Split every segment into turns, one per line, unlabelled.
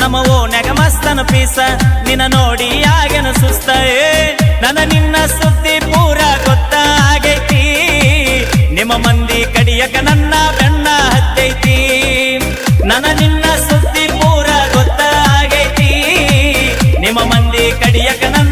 ನಮ್ಮ ಓನ್ಯಾಗ ಮಸ್ತನ ಪೀಸ. ನಿನ್ನ ನೋಡಿ ಆಗೇನ ಸುಸ್ತ, ಏ, ನನ್ನ ನಿನ್ನ ಸುದ್ದಿ ಪೂರ ಗೊತ್ತಾಗೈತಿ ನಿಮ್ಮ ಮಂದಿ ಕಡಿಯಕ ನನ್ನ ಬೆಣ್ಣ ಹತ್ತೈತಿ. ನನ್ನ ನಿನ್ನ ಸುದ್ದಿ ಪೂರ ಗೊತ್ತಾಗೈತಿ ನಿಮ್ಮ ಮಂದಿ ಕಡಿಯಕ ನನ್ನ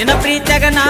ನಿನ್ನ ಪ್ರೀತಿಯಾಗ ನಾ